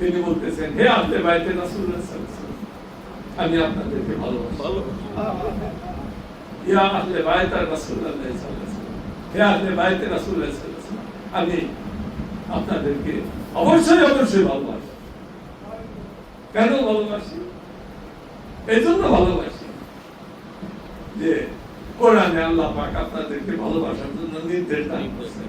তিনি বলতেছেন, হে আপনি বাইতে রাসূলুল্লাহ সাল্লাল্লাহু আমি আপনাদেরকে ভালোবাসি। ইয়া আহলে বাইত রাসূলুল্লাহ সাল্লাল্লাহু হে আহলে বাইত রাসূলুল্লাহ সাল্লাল্লাহু আমি আপনাদেরকে অবশ্যই অবশ্যই ভালোবাসি। কেন ভালোবাসি? এই জন্য ভালোবাসি যে কোরআনে আল্লাহ পাক আপনাদেরকে ভালোবাসার জন্য নির্দেশ দান করেছেন।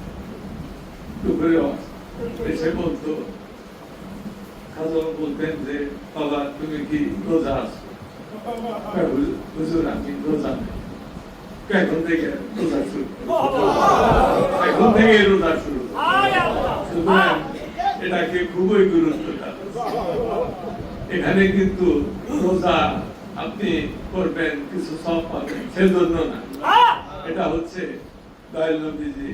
দুপুরেও আসতো এসে বলতো খাজা বলতেন যে বাবা তুমি কি রোজা আছো কয়, "হুজুর- হুজুর আমি রোজা নেই কয়, এখন থেকে রোজা শুরু করো। এখন থেকে রোজা শুরু সুতরাং এটাকে খুবই গুরুত্ব এখানে কিন্তু রোজা আপনি করবেন কিছু সব পাবেন সেজন্য না এটা হচ্ছে দয়াল নবীজি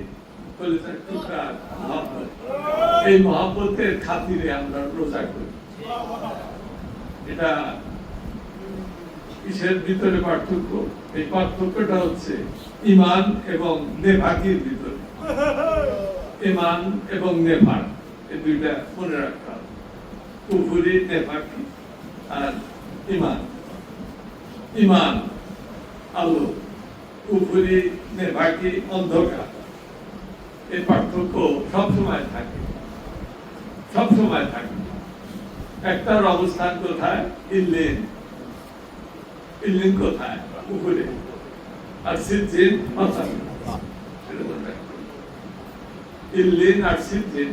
এই মহাব্বতের খাতিরে আমরা রোজা করি। এটা কিসের ভিতরে পার্থক্য? এই পার্থক্যটা হচ্ছে ইমান এবং নেভাকির ভিতরে। ইমান এবং নেভাক এই দুইটা মনে রাখতে হবে। নেভাকি আর ইমান ইমান আলো, কুফুরি নেভাকি অন্ধকার। এই পার্থক্য সবসময় থাকে। সবসময় থাকে। একটার অবস্থান কোথায়? ইল্লিন। ইল্লিন কোথায়? উপরে আর সিজিন মাথায়। ইল্লিন আর সিজিন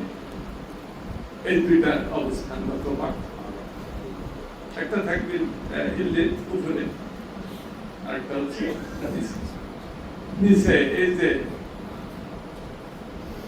এই দুইটার অবস্থান মতো পার্থক্য একটা থাকবে ইল্লিন উপরে আরেকটা হচ্ছে। নিচে, এই যে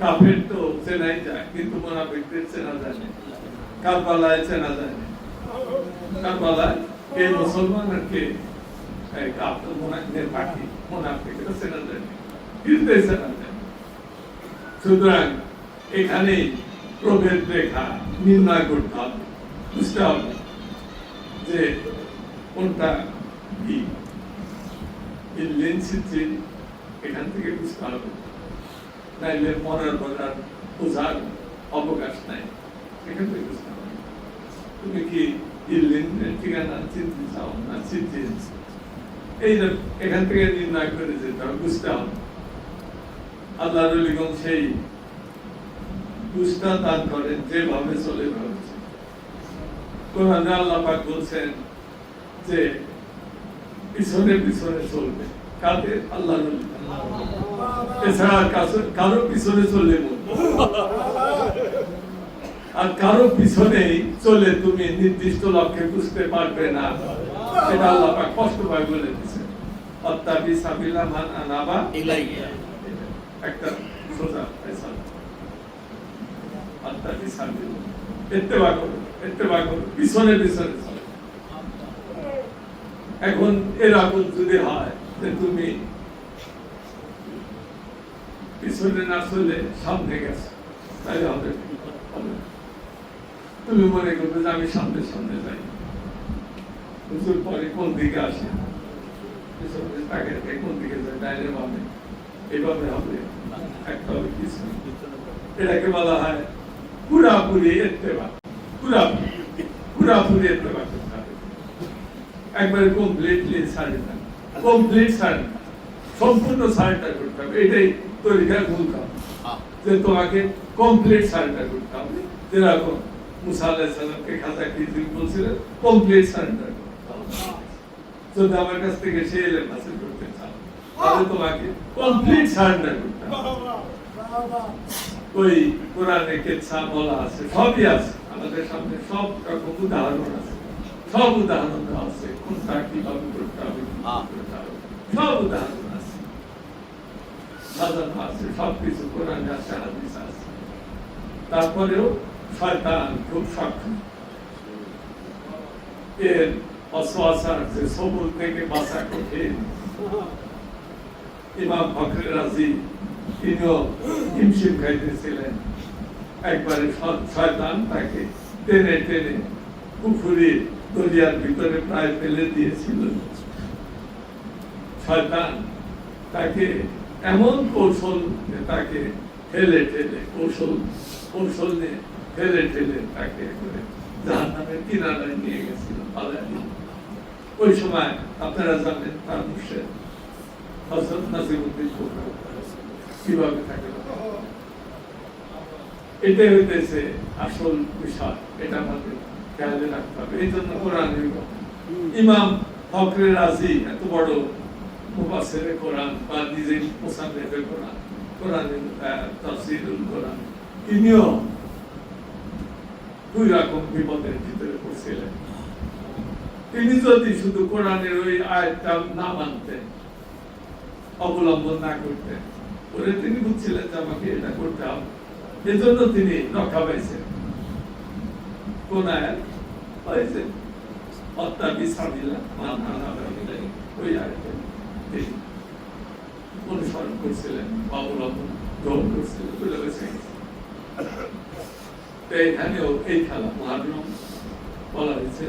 কাফের তো চেনাই যায়, কিন্তু মোনাফিকদের চেনা যায় না। কারবালায় চেনা যায় না। কারবালায় কে মুসলমান আর কে, এই কাফের চেনা যায় না। হিন্দে চেনা যায় সুতরাং এখানে প্রভেদ রেখা নির্ণয় করতে হবে, বুঝতে হবে যে কোনটা কি। এই এখান থেকে বুঝতে হবে। নাইলে মরার বাজার বোঝার অবকাশ নাই। এখান থেকে তুমি কি ইল্লিন ঠিকানা চিনতে চাও না চিনতে এই যে এখান থেকে নির্ণয় করে যেতে হবে, বুঝতে হবে। আল্লাহ সেই বুঝটা দান করেন, যেভাবে চলে ভাবছে। কোরআনে আল্লাহ পাক বলছেন যে পিছনে পিছনে চলবে। কাদের? আল্লাহ এছাড়া কারও পিছনে চললে। আর কারও পিছনেই চলে তুমি নির্দিষ্ট লক্ষ্যে বুঝতে পারবে না। এটা আল্লাহ কষ্ট পায় বলে দিচ্ছে অত্যাবি সাবিলা মান একটা সোজা পিছনে পিছনে এখন এরকম যদি হয় তুমি পিছনে না চলে সামনে গেছো। তাহলে হবে? তুমি মনে করবে যে আমি সামনে সামনে যাই। হুজুর পরে কোন দিকে আসে? পিছনে তাকে কোন দিকে যায়? এভাবে হবে। একটা হবে এটাকে বলা হয় পুরাপুরি পুরাপুরি পুরাপুরি একবারে কমপ্লিটলি কমপ্লিট সম্পূর্ণ সারেন্ডার করতে হবে। এটাই কাজ যে তোমাকে কমপ্লিট সারেন্ডার করতে হবে। যেরকম মুসা আলাইহিস সালামকে খাজা খিজির বলছিলেন কমপ্লিট সারেন্ডার যদি আমার কাছ থেকে সে এলেন হাসিল করতে চাও তাহলে তোমাকে কমপ্লিট সারেন্ডার করতে হবে। ওই কোরআনে কেচ্ছা বলা আছে সবই আছে। আমাদের সামনে সব রকম উদাহরণ আছে। সব উদাহরণ দেওয়া আছে। কোনটা কীভাবে করতে হবে। সব উদাহরণ। সাজানো আছে সবকিছু কোরআনে আছে তারপরেও শয়তান খুব সক্ষম এর অসওয়াসার যে সবুল থেকে বাঁচা কঠিন। ইমাম ফখরে রাজি, তিনিও হিমশিম খাইতেছিলেন। একবারে শয়তান তাকে টেনে টেনে পুকুরি, দরিয়ার ভিতরে প্রায় ফেলে দিয়েছিল। শয়তান তাকে এমন কৌশল তাকে ঠেলে ঠেলে কৌশল কৌশল নিয়ে ঠেলে ঠেলে তাকে করে জাহান নামের কিনারায় নিয়ে গেছিল পালায় ওই সময় আপনারা জানেন তার হজরত নাজিমুদ্দিন কীভাবে থাকে এটাই হইতেছে আসল বিষয়। এটা আমাদের খেয়ালে রাখতে হবে। এই জন্য। ইমাম ফখরে রাজি এত বড় মুফাসসিরে কোরআন বা নিজে মুসান্নিফে কোরআন কোরআনের আহ, কোরআন তিনিও দুই রকম বিপদের ভিতরে পড়ছিলেন। তিনি যদি শুধু কোরআনের ওই আয়াতটা না মানতেন অবলম্বন না করতেন ওরে তিনি বুঝছিলেন যে আমাকে এটা করতে হবে। এজন্য তিনি রক্ষা পাইছেন। কোন আয়াত? পাইছে হত্যা বিসাবিলা মান ওই আয়াতে। অনুসরণ করছিলেন অবলম্বন গ্রহণ করছিলেন তো এখানেও এই খেলা বলা হয়েছে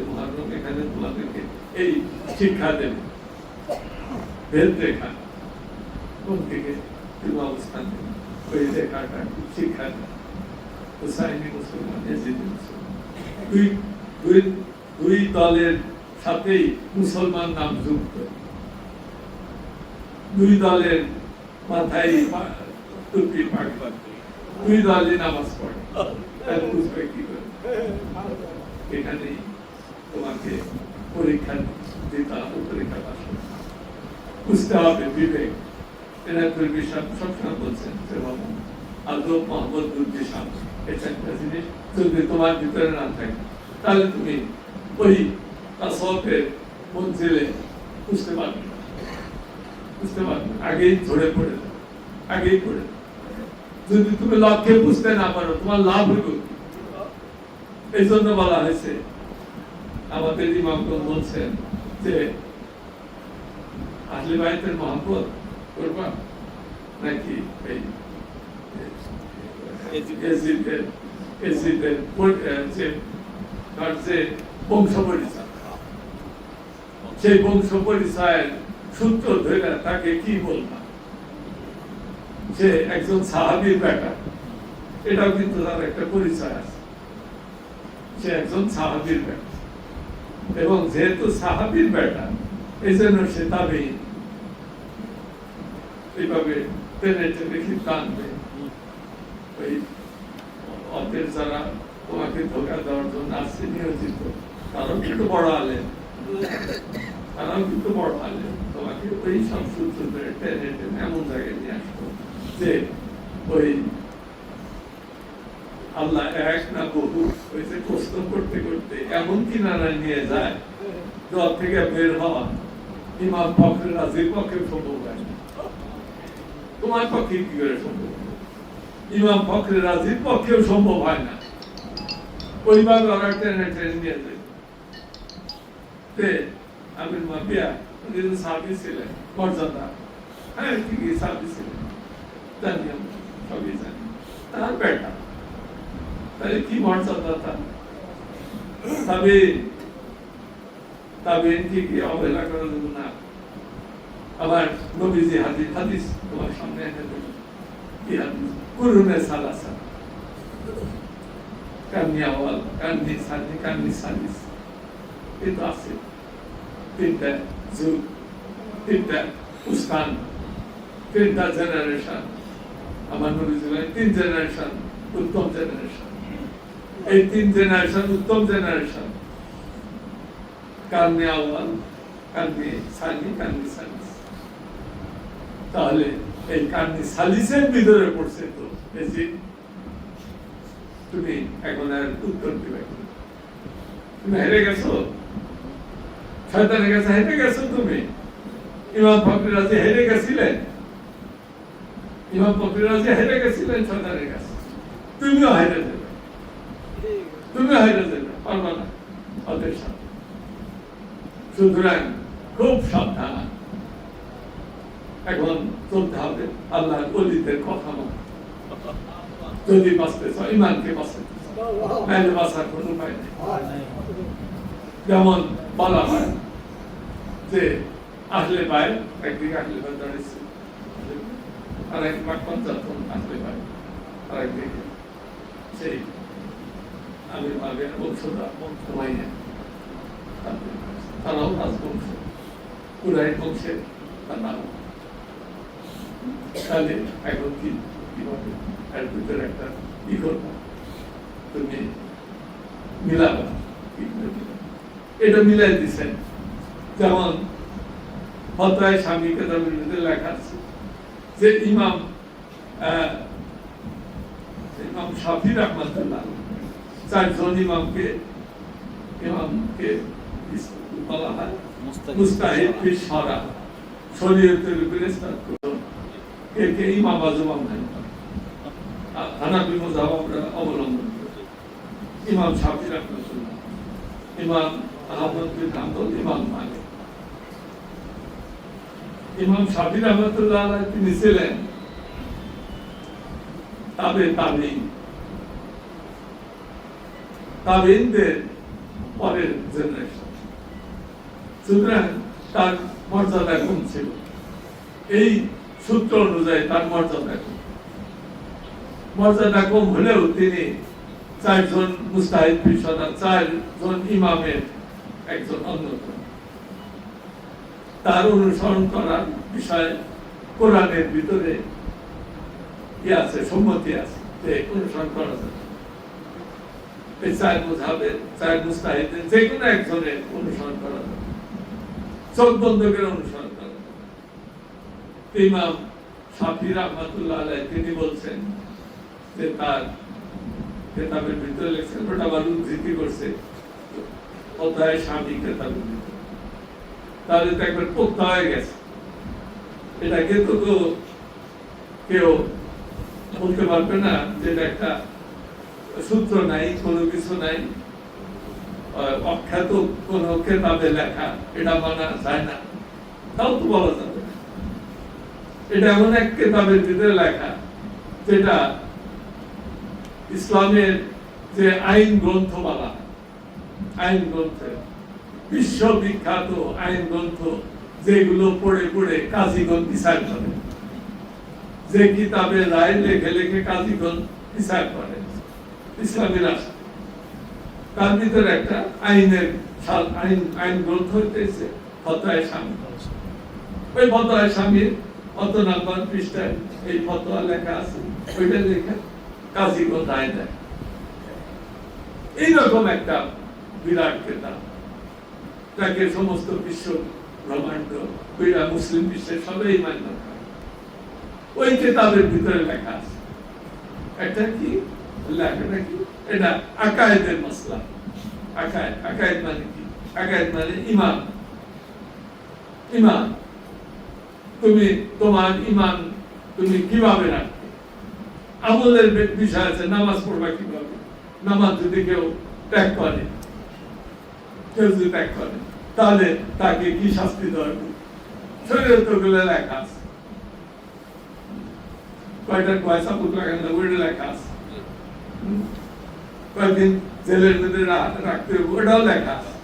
এখানে তোমাদেরকে এই শিক্ষা দেবে। রেখা, কোন দিকে তুমি অবস্থান নেবে ওই রেখাটা শিক্ষা হুসাইনি মুসলমান, এজিদি মুসলমান। দুই দুই দুই দলের সাথেই মুসলমান নাম যুক্ত। দুই দলের মাথায় দুই দলই নামাজ পড়ে। তাই বুঝবে কি করে? এখানেই তোমাকে পরীক্ষা দিতে হবে, পরীক্ষা বুঝতে হবে, বিবেক। বলছেন যদি তোমার ভিতরে থাকে, তাহলে তুমি ওই তাসওয়াফের মঞ্জিলে বুঝতে পারবে। বুঝতে পারবে আগেই পড়ে আগেই পড়ে যদি তুমি লক্ষ্যে বুঝতে না পারো, তোমার লাভ হইব এই জন্য বলা হয়েছে, আমাদের ইমামগণ বলছেন যে, আহলে বাইতের মহব্বত করবা? নাকি এই এজিদের বংশ পরিচয় সূত্র ধরে তাকে কি বলবা? সে একজন সাহাবীর বেটা এটাও কিন্তু তার একটা পরিচয় আছে। সে একজন সাহাবীর বেটা এবং যেহেতু সাহাবীর বেটা এই জন্য সে তাবে এইভাবে টেনে টেনে কি টানবে? ওই অদের যারা তোমাকে ধোকা দেওয়ার জন্য আসছে, নিয়োজিত, তারাও কিন্তু বড় আলেন তারাও কিন্তু বড় আলেন তোমাকে ওই সব সূত্র ধরে টেনে টেনে এমন জায়গায় নিয়ে আসতো যে ওই আল্লাহ এক না বহু কষ্ট করতে করতে এমন কিনারায় নিয়ে যায় থেকে বের হওয়া, ইমাম সম্ভব হয় তোমার পক্ষে কি করে সম্ভব? ইমাম ফখরে রাজির পক্ষেও সম্ভব হয় না। ওইভাবে ওরা ট্রেনে ট্রেনে নিয়ে যায়। মাফিয়া উনি তো সাহাবি ছিলেন মর্যাদা হ্যাঁ ঠিকই সাহাবি ছিলেন জানি আমরা সবই জানি তার বেটা তাহলে কি মর্যাদা তার তবে তবে ঠিকই অবহেলা করা দেবো না আবার নবীজি হাদিস হাদিস তোমার সামনে এনে দেবো কি হাদিস কুরুনে সালাসা কান্নি আওয়াল কান্নি সানি কান্নি সালিস কিন্তু আছে তিনটা যুগ তিনটা উস্তান তিনটা জেনারেশন আমার নবীজি বলেন তিন জেনারেশন উত্তম জেনারেশন এই তিন জেনারেশন উত্তম জেনারেশন কান্নি আওয়াল কান্নি সানি কান্নি সালিস তাহলে এই কান্নি সালিসের ভিতরে পড়ছে তো, এই যে তুমি এখন আর উত্তর দিবে। তুমি হেরে গেছো? শয়তানের কাছে হেরে গেছো তুমি? ইমাম ফকরি রাজি হেরে গেছিলেন? ইমাম ফকরি রাজি হেরে গেছিলেন শয়তানের কাছে? তুমিও হেরে দেবে তুমিও হেরে দেবে পারবা না। ওদের সাথে সুতরাং খুব সাবধান। এখন চলতে হবে আল্লাহ অলিদের কথা মতো। যদি বাঁচতে চাও ইমানকে বাঁচাতে চাও। বাঁচার কোনো উপায় নেই। যেমন বলা হয় যে আসলে পায়, একদিকে আসলে পায় দাঁড়িয়েছে আর এক মাঠ পঞ্চায়েত আসলে পায়, আর একদিকে সেই আমি ভাবের বংশটা ঘুমাইয়া তারাও রাজবংশ। পুরাই বংশে তার নাম। তাহলে এখন কি কীভাবে এর ভিতরে একটা ই করব। তুমি মিলাবা। কি করে? এটা মিলাই দিছেন। যেমন হতায় স্বামী কেতাবের ভিতরে লেখা আছে যে ইমাম ইমাম শাফি রহমাতুল্লাহ চারজন ইমামকে ইমামকে বলা হয় মুস্তাহিদ। ফিস সারা। শরীয়তের উপরে স্টার্ট করো কে কে ইমাম আজম আমরা হানাফি মজাব আমরা অবলম্বন করি। ইমাম শাফি রহমাতুল্লাহ ইমাম আহমদ বিন হাম্বল ইমাম মালিক। ইমাম শাফি রহমাতুল্লাহ তিনি ছিলেন তাবে তাবিন তাবিনদের পরের জেনারেশন সুতরাং তার মর্যাদা কম ছিল। এই সূত্র অনুযায়ী তার মর্যাদা কম মর্যাদা কম হলেও তিনি চারজন মুস্তাহিদ পিসনা চারজন ইমামের একজন অন্যতম তার অনুসরণ করার বিষয়ে কোরআনের ভিতরে আছে, সম্মতি আছে যে অনুসরণ করা মুস্তাহিদের যে কোনো একজনের অনুসরণ করা যায়। চোখ বন্ধ অনুসরণ করা ইমাম শাফি রহমাতুল্লাহ তিনি বলছেন যে তার কেতাবের ভিতরে লেখছেন, ওটা আবার উদ্ধৃতি করছে। অধ্যায় কেতাবের ভিতরে তাহলে তো একবার পোক্তা হয়ে গেছে। এটা কিন্তু কেউ বলতে পারবে না যে একটা সূত্র নাই কোনো কিছু নাই। অখ্যাত কোন কেতাবে লেখা এটা মানা যায় না। তাও তো বলা যাবে। এটা এমন এক কেতাবের ভিতরে লেখা যেটা ইসলামের যে আইন গ্রন্থ বলা হয়, আইন গ্রন্থ। বিশ্ববিখ্যাত আইন গ্রন্থ যেগুলো পড়ে পড়ে কাজীগণ বিচার করে। যে কিতাবে রায় লেখে লেখে কাজীগণ বিচার করে। ইসলামী রাষ্ট্র। তার ভিতরে একটা আইনের আইন আইন গ্রন্থ হইতেছে, ফতোয়া স্বামী। ওই ফতোয়া স্বামীর কত নাম্বার পৃষ্ঠায় এই ফতোয়া লেখা আছে? ওইটা লেখা কাজীগণ রায় দেয়। এইরকম একটা বিরাট কেতাব যাকে সমস্ত বিশ্ব ব্রহ্মাণ্ড বিরা মুসলিম বিশ্বের সবাই মান্য ওই কেতাবের ভিতরে লেখা আছে। একটা কি? লেখাটা কি? এটা আকায়েদের মশলা আকায়েদ আকায়েদ মানে কি? আকায়েদ মানে ইমান ইমান তুমি তোমার ইমান তুমি কীভাবে রাখবে? আমলের বিষয় আছে, নামাজ পড়বা কীভাবে? নামাজ যদি কেউ ত্যাগ করে কেউ যদি ত্যাগ করে। তাহলে তাকে কি শাস্তি দেওয়া হবে? শরীরে তো লেখা আছে। কয়টা কয়সা পুত্র ওইটা লেখা আছে। কয়েকদিন জেলের রা- রাখতে হবে লেখা আছে।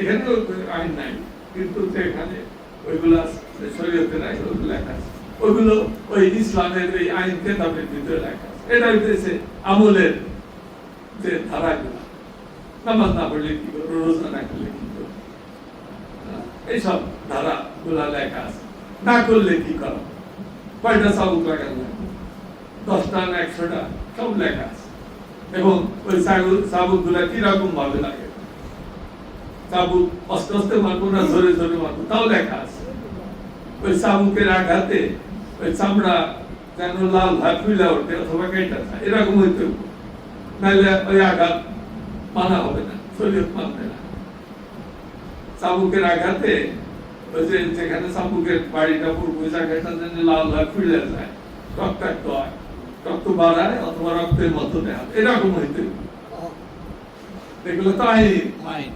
এখানেও আইন নাই, কিন্তু এখানে ওইগুলা শরীয়তে নাই, ওগুলো লেখা আছে। ওইগুলো ওই ইসলামের ওই আইন কেতাবের ভিতরে লেখা আছে। এটা হইতেছে আমলের যে ধারাগুলো। নামাজ না পড়লে কি করব? রোজা না করলে কি করব? এইসব ধারা গুলা লেখা আছে। না করলে কি করো? কয়টা চাবুক লাগানো? দশটা না একশোটা? সব লেখা আছে। এবং ওই চাবুকগুলা কীরকম ভাবে লাগে? চাবুক আস্তে আস্তে মারবো না ধরে ধরে মারবো তাও লেখা আছে। ওই চাবুকের আঘাতে ওই চামড়া যেন লাল ভাব ফুলে ওঠে অথবা কেটে এরকম হইতে। নাহলে ওই আঘাত মানা হবে না শরীর মানবে না। চাবুকের আঘাতে ওই যে যেখানে চাবুকের বাড়িটা পড়ব জায়গাটা যেন লাল ভাব ফুলে যায়। রক্তাক্ত হয়। রক্ত বাড়ায় অথবা রক্তের মতো দেয় এরকম হইতে এগুলো তো আইন।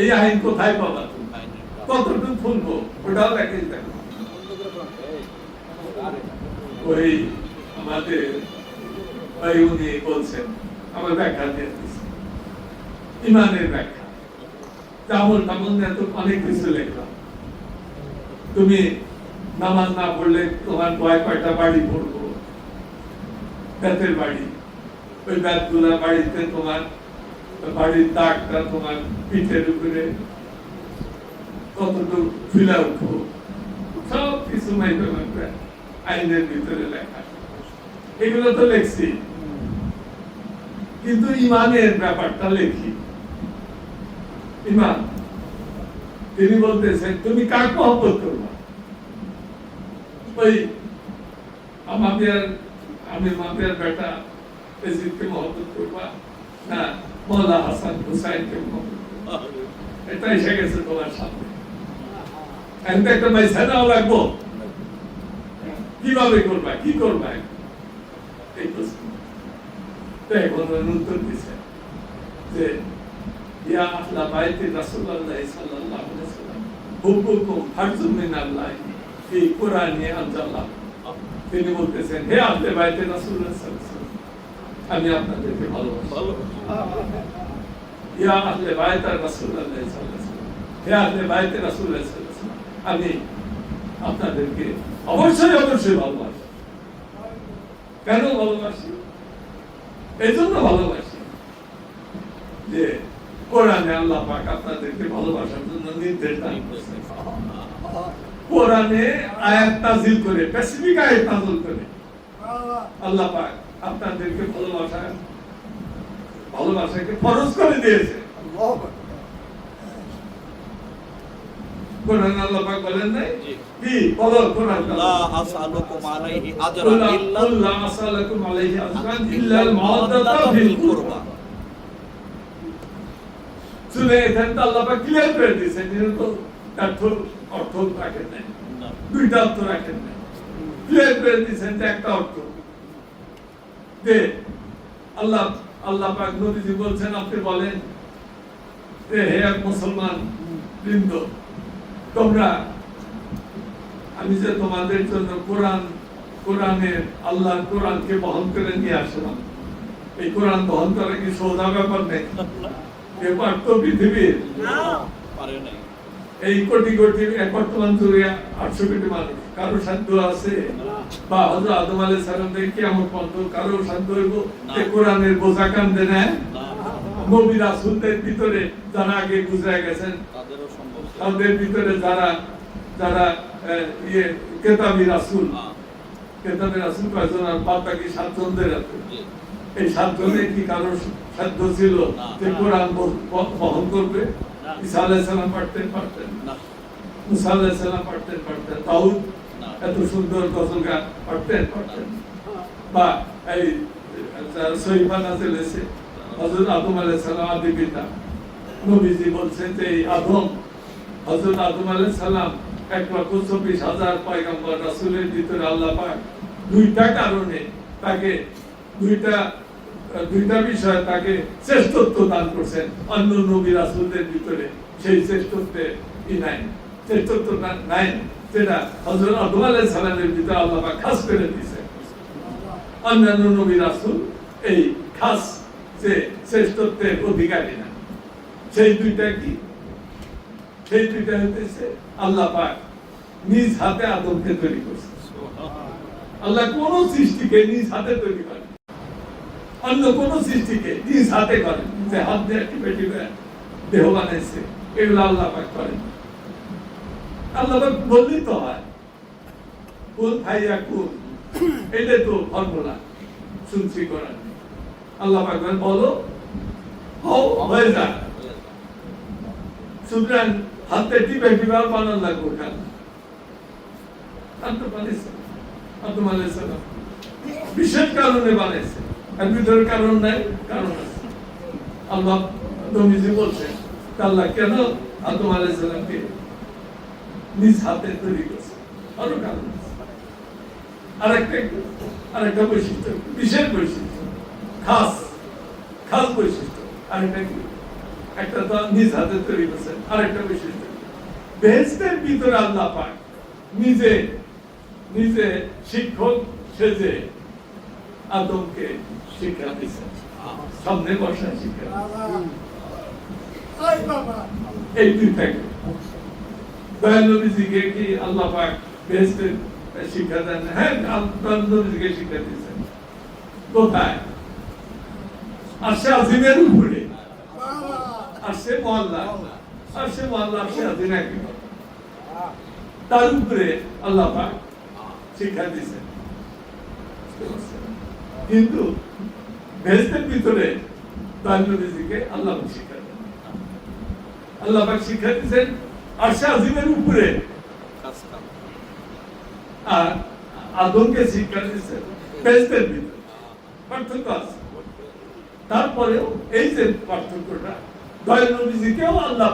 এই আইন কোথায় পাবা। কতটুকু ফুলবো ওটাও দেখে দেখো। ওই আমাদের ওই উনি বলছেন আমার ব্যাখ্যা দিয়ে। ইমানের ব্যাখ্যা। নিয়ে তো অনেক কিছু লেখা। তুমি নামাজ না পড়লে তোমার কয় কয়টা বাড়ি পড়ব? বাড়ি। ওই বাড়িতে তোমার, বাড়ির দাগটা তোমার পিঠের উপরে কতটুকু ফিলা উঠবো? সব কিছু আইনের ভিতরে লেখা। এগুলো তো লেখছি। কিন্তু ইমানের ব্যাপারটা লেখি। ইমান তিনি বলতেছেন, তুমি কার মহব্বত করবা ওই আমাদের, আমি মাদের বেটা এজিদকে মহব্বত করবা না, মৌলা হাসান হুসাইনকে মহব্বত এসে গেছে তোমার সামনে। এখন একটা পয়সা লাগবো কীভাবে করবা, কি করবা? এই প্রশ্ন। এখন উত্তর দিছে যে ইয়া আনজাল্লাহ। তিনি বলতেছেন, হে আহলে আমি আপনাদেরকে ভালোবাসি। ভালো ইয়া হে আমি আপনাদেরকে অবশ্যই অবশ্যই ভালোবাসি। কেন ভালোবাসি? এই জন্য ভালোবাসি যে কোরআনে আল্লাহ পাক আপনাদেরকে ভালোবাসার জন্য নির্দেশ দান করেছেন। কোরআনে আয়াত নাজিল করে আয়াত করে। আল্লাহ পাক আপনাদেরকে ভালোবাসা ভালোবাসাকে ফরজ করে দিয়েছে। কোরআন আল্লাহ পাক বলেন নাই? আলাইহি আজরা ইল্লা আলাইহি আজরা ইল্লা আল ফিল কুরবা। এখানে তো আল্লাহ পাক ক্লিয়ার করে দিয়েছেন তো তার অর্থ রাখেন নাই। দুইটা অর্থ রাখেন নাই। ক্লিয়ার করে দিয়েছেন যে একটা অর্থ। যে আল্লাহ আল্লাহ পাক নবীজি বলছেন আপনি বলেন যে হে এক মুসলমান বৃন্দ তোমরা আমি যে তোমাদের জন্য কোরআন কোরআনের আল্লাহর কোরআনকে বহন করে নিয়ে আসলাম। এই কোরআন বহন করা কি সোজা ব্যাপার নেই ব্যাপার পৃথিবীর। এই কোটি কোটি বর্তমান যুগে আটশো কোটি মানুষ। কারও সাধ্য আছে? বা হজরত আদম আলাইহিস সালাম থেকে কিয়ামত পর্যন্ত কারও সাধ্য হইব? যে কোরআনের বোঝা কান্দে নেয় নবী রাসূলদের ভিতরে যারা আগে গুজরে গেছেন। তাদের ভিতরে যারা যারা ইয়ে কেতাবি রাসূল। না, কেতাবি রাসূল কয়জন আর বাদ বাকি সাতজনদের আছে। এই সাতজনে কি কারোর সাধ্য ছিল যে কোরআন বহ- বহ- বহন করবে। ঈসা পারতেন পারতেন মুসা পারতেন পারতেন এত সুন্দর গজল গান পারতেন পারতেন বা এই যারা সহিফা নাজিল হয়েছে। হযরত আদম আলাইহিস সালাম আদি পিতা। নবীজি বলছেন যে এই আদম হযরত আদম এক লক্ষ চব্বিশ হাজার পয়গম্বর রাসূলের ভিতরে আল্লাহ পাক দুইটা কারণে তাকে দুইটা দুইটা বিষয়ে তাকে শ্রেষ্ঠত্ব দান করছেন। অন্য ভিতরে সেই শ্রেষ্ঠত্বে নাই? আলাইহিস সালামের ভিতরে আল্লাহ খাস করে অন্যান্য নবী রাসূল এই খাস যে শ্রেষ্ঠত্বের অধিকারী না। সেই দুইটা কি? সেই দুইটা হইতেছে আল্লাহ পাক নিজ হাতে আদমকে তৈরি করছে আল্লাহ কোন সৃষ্টিকে নিজ হাতে তৈরি করেন অন্য কোন সৃষ্টিকে নিজ হাতে করেন। যে হাত দিয়ে টিপে দেহ বানাইছে। এগুলো আল্লাহ পাক করেন। আল্লাহ পাক বললেই তো হয় কোন ভাইয়া কোন এটাই তো ফর্মুলা, শুনছি করার। আল্লাহ পাক বলো, হও, হয়ে যায় সুতরাং হাতে টিপে আর বানান লাগবো কেন বানিয়েছে আদম আলাইহিস সালাম বিশেষ কারণে বানাইছে। আর কারণ নাই, কারণ আল্লাহ আল্লাহ কেন আদম আলাইহিস সালামকে নিজ হাতে তৈরি করছে? আরও কারণ আরেকটা আরেকটা বৈশিষ্ট্য, বিশেষ বৈশিষ্ট্য, খাস খাস বৈশিষ্ট্য। আরেকটা কি? একটা তো নিজ হাতে তৈরি করছেন আরেকটা বৈশিষ্ট্য বেহেস্তের ভিতরে আল্লাহ পাক নিজে নিজে শিক্ষক সেজে আদমকে শিক্ষা দিচ্ছেন সামনে বসা শিক্ষা এই দুই থাকে। দয়ানবীজিকে কি আল্লাহ পাক বেহেস্তের শিক্ষা দেন? হ্যাঁ শিক্ষা কোথায়? আজিমের উপরে। মহল্লা মহল্লা আজিম একই তার উপরে আল্লাহ পাক শিক্ষা দিচ্ছেন কিন্তু ভেস্তের ভিতরে দানবীজিকে আল্লাহ শিক্ষা দেন। আল্লাহ শিক্ষা উপরে। আর আদমকে শিক্ষা ভেস্তের ভিতরে। পার্থক্য আছে। তারপরেও এই যে পার্থক্যটা দয়ানবীজিকেও আল্লাহ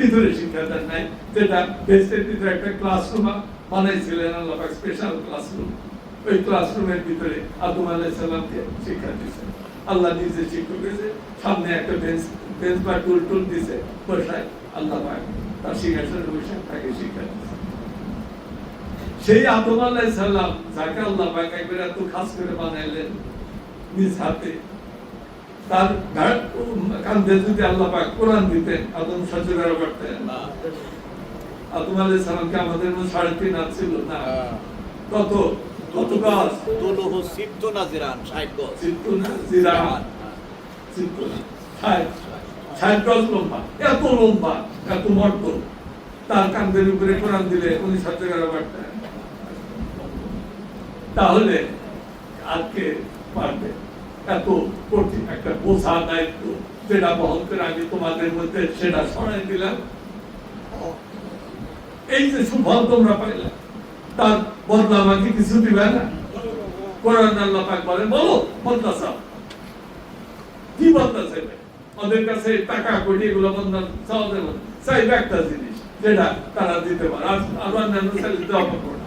ভিতরে শিক্ষা দেন নাই। যেটা ভেস্তের ভিতরে একটা ক্লাসরুম বানাইছিলেন আল্লাহ স্পেশাল ক্লাসরুম ওই ক্লাসরুমের ভিতরে আদম আলাইহিস সালামকে শিক্ষা দিয়েছেন আল্লাহ নিজে শিক্ষক দিয়েছে সামনে একটা বেঞ্চ বেঞ্চ বা টুল টুল দিয়েছে বসায়। আল্লাহ পাক তার সিংহাসনে বসে তাকে শিক্ষা দিয়েছে সেই আদম আলাইহিস সালাম যাকে আল্লাহ পাক একবার এত খাস করে বানাইলেন নিজ হাতে তার কান্দে যদি আল্লাহ পাক কোরআন দিতেন আদম সচেতন করতেন না। আদম আলাইহিস সালামকে আমাদের সাড়ে তিন হাত ছিল? না। কত? কত তুলুহু সিদ্ধ নাজিরান ষাট গজ। চিত্তু না জিরা ষাট ষাট গজ লম্বা। এত লম্বা এত মর্ত তার কান্দের উপরে কোরআন দিলে উনি পারতেন তাহলে আজকে পারবে। এত কঠিন একটা বোঝা দায়িত্ব যেটা বহন করে আমি তোমাদের মধ্যে সেটা শোনাই দিলাম। এই যে সুফল তোমরা পাইলে। তার বদলা আমাকে কিছু দিবে না। কোরআন আল্লাহ পাক বলেন বলো বদলা চাও। কি বদলা চাইবে? ওদের কাছে টাকা কোটি এগুলো বদলা চাও দেব চাইবে একটা জিনিস যেটা তারা দিতে পারে। আর আর অন্যান্য চাইলে দেওয়া পারব না।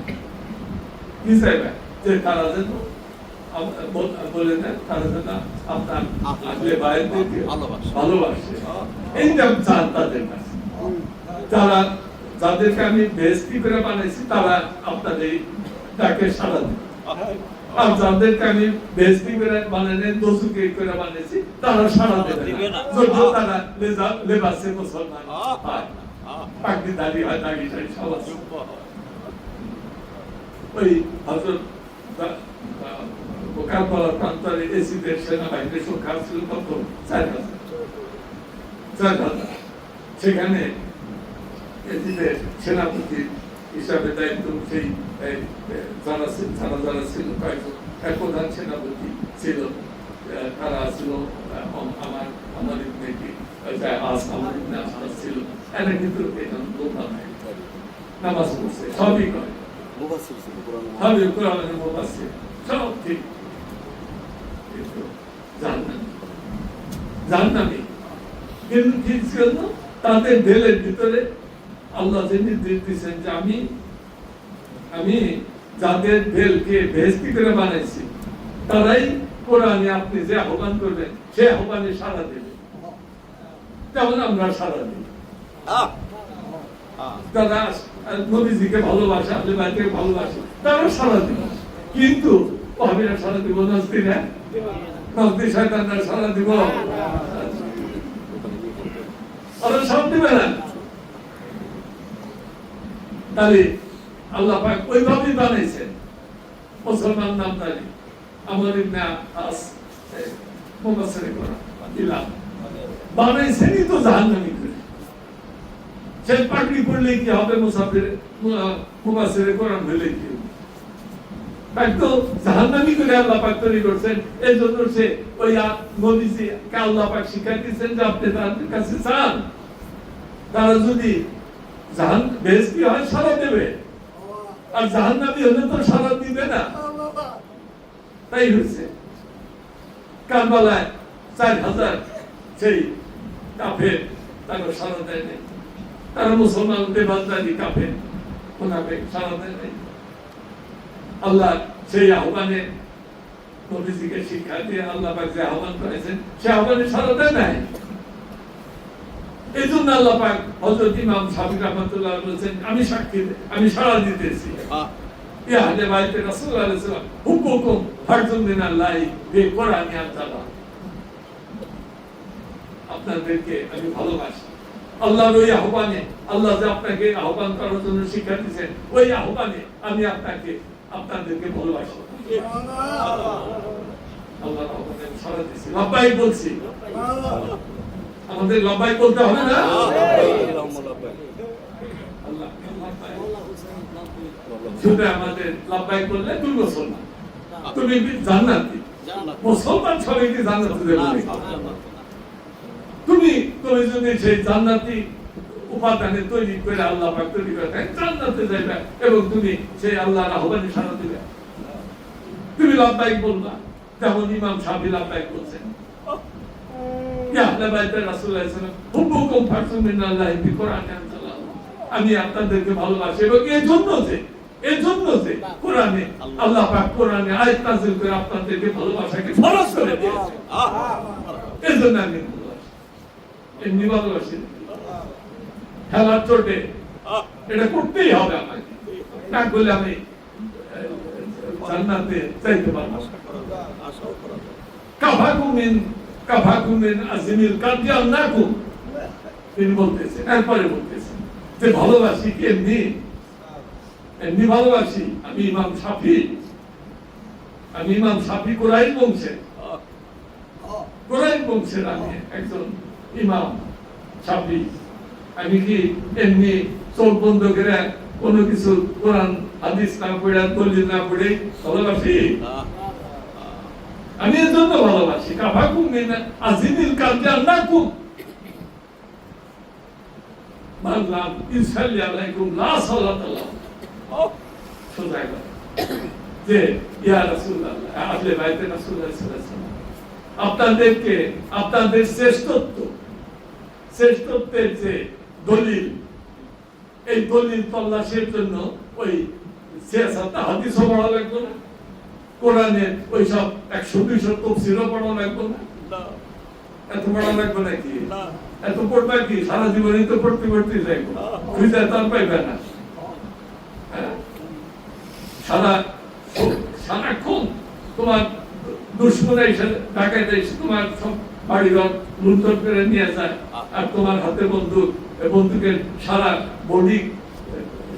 কি চাইবে? যে তারা যেন বলে দেন তারা যেন আপনার আগলে বাইরে ভালোবাসে। এইটা চান তাদের কাছে। যারা যাদেরকে আমি বেস্তি করে বানাইছি তারা আপনাদের ডাকে সাড়া দেবে আর যাদেরকে আমি বেস্তি করে বানাইলে দোষুকে করে বানাইছি তারা সাড়া দেবে না। যদিও তারা লেবাসে মুসলমান হয়। পাগড়ি দাঁড়িয়ে হয় দাঁড়িয়ে টাড়ি সব আছে। ওই হজরত কারবালা প্রান্তরে এসিদের সেনাবাহিনীর সংখ্যা ছিল কত? চার হাজার। চার হাজার। সেখানে এসিদের সেনাপতি হিসাবে দায়িত্ব সেই যারা যারা যারা ছিল কয়েকজন এক প্রধান সেনাপতি ছিল তারা ছিল আমার আমার ইবনে কি ওই যে আস আমার ইবনে আসাদ ছিল। এরা কিন্তু এটা লোকনাথ নামাজ পড়ছে, সবই করে। সবই কোরআনের মুফাসসির সব ঠিক। কিন্তু জান্নাত জান্নাতি কিন্তু কি ছিল? তাদের দিলের ভিতরে আল্লাহ যে নির্দেশ দিয়েছেন যে আমি আমি যাদের বেলকে ভেস্তি করে বানাইছি, তারাই কোরআনে আপনি যে আহ্বান করবেন, সে আহ্বানে সাড়া দেবে। যেমন আমরা সাড়া দিই। তারা নবীজিকে ভালোবাসে আলে ভাইকে ভালোবাসে তারা সারা দিব। কিন্তু ভাবিরা সারা দিব নাস্তিরা নকদি শয়তানরা সারা দিব? ওরা সব দিবে না? তাহলে আল্লাহ পাক ওইভাবেই বানাইছেন। মুসলমান নামদারি আমার আস মুবাসসির করা দিলাম বানাইছেনই তো জাহান্নামী করে। সে পাগড়ি পড়লে কি হবে মুসাফির মুবাসসির কোরআন হলে কি তো জাহান্নামী করে আল্লাহ পাক তৈরি করছেন। এই জন্য সে ওই আ- নবীজি কে আল্লাহ পাক শিক্ষা দিচ্ছেন যে আপনি তাদের কাছে চান। তারা যদি জাহান বেহেস্তি হয় সারা দেবে আর জাহান্নামী হলে তো সারা দিবে না। তাই হয়েছে। কারবালায় চার হাজার সেই কাফের তারা সারা দেয় নাই। তারা মুসলমান দেবাদারি কাফের ওনাকে সারা দেয় নাই। আল্লাহ সেই আহ্বানে নবীজিকে শিক্ষা দিয়ে আল্লাহ যে আহ্বান করেছেন সে আহ্বানে সারা দেয় নাই। এই জন্য আল্লাহ পাক হযরত ইমাম শাফি রহমাতুল্লাহ বলেছেন আমি সাক্ষী আমি সারা দিতেছি। আহ, ইয়া আহলে বাইতে রাসূলুল্লাহ সাল্লাল্লাহু আলাইহি ওয়াসাল্লাম হুকুকুম ফারজুন মিনাল্লাহি বি কোরআনি আতালা আপনাদেরকে আমি ভালোবাসি। আল্লাহর ওই আহ্বানে আল্লাহ যে আপনাকে আহ্বান করার জন্য শিক্ষা দিয়েছেন ওই আহ্বানে আমি আপনাকে আপনাদেরকে ভালোবাসি। আল্লাহর আহ্বানে সাড়া দিয়েছি। লব্বাই বলছি। আমাদের লব্বাই বলতে হবে না? আল্লাহ আমাদের করলে তুমি মুসলমান। তুমি জান্নাতি? মুসলমান সবাইকে জান্নাতে দেবে না, নাকি? সব জান্নাত। তুমি তুমি যদি সেই জান্নাতি উপাদানে তৈরি করে আল্লাহ পাক তৈরি করে দেন জান্নাতে যাইবে এবং তুমি সেই আল্লাহর আহ্বানে সাড়া দিবে। তুমি লাভবাহিক বলবা যেমন ইমাম সাহেব লাভবাহিক বলছেন। রাসূলুল্লাহ সাল্লাল্লাহু আলাইহি ওয়াসাল্লাম হুব্বুকুম ফারসুম মিনাল্লাহি বিকুরআনি আনজালাহু আমি আপনাদেরকে ভালোবাসি এবং এই জন্য যে এই জন্য যে কোরআনে আল্লাহ পাক কোরআনে আয়াত নাযিল করে আপনাদেরকে ভালোবাসাকে ফরজ করে দিয়েছে। এই জন্য আমি এমনি ভালোবাসি খেলার চোটে এটা করতেই হবে আমাকে। না করলে আমি জান্নাতে চাইতে পারব না। আশাও করা যায়। কাফাকুম কাফাকুম মিন আজিমিল কাদিয়ান্নাকুম তিনি এরপরে যে ভালোবাসি এমনি? ভালোবাসি। আমি ইমাম সাফি। আমি ইমাম সাফি কোরআন আহ, কোরআন আমি একজন ইমাম সাফি। আমি কি এমনি চোখ বন্ধ করে কোনো কিছু কোরআন হাদিস না পড়ে দলিল না পড়ে ভালোবাসি? আমি এর জন্য ভালোবাসি। কাফাকুম মিন আজিমিল কাদিয়ান্নাকুম মানলাম ইনসাল্লি আলাইকুম লা সালাত লাহু আহ, সোজা কথা। যে ইয়া রাসূলুল্লাহ আহলে বাইতে রাসূলুল্লাহ সাল্লাল্লাহু আলাইহি ওয়াসাল্লাম আপনাদেরকে আপনাদের শ্রেষ্ঠত্ব শ্রেষ্ঠত্বের যে দলিল এই দলিল তল্লাশের জন্য ওই সিয়াসাত হাদিসও পড়া লাগবে না? কোরআনের ওই সব একশো দুইশো তফসিরও পড়া লাগবে না? এত পড়া লাগবে নাকি? এত পড়বে কি? সারা জীবনই তো পড়তে পড়তে যাইব খুঁজে তার পাইবে না। হ্যাঁ? সারা সারাক্ষণ তোমার দুশ্মনে এসে ঢাকায় এসে তোমার সব বাড়িঘর লুণ্ঠন করে নিয়ে যায়। আর তোমার হাতে বন্দুক বন্দুকের সারা বডি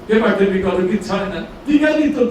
টেপাটেপি করো কিচ্ছু হয় না। কি জানি তো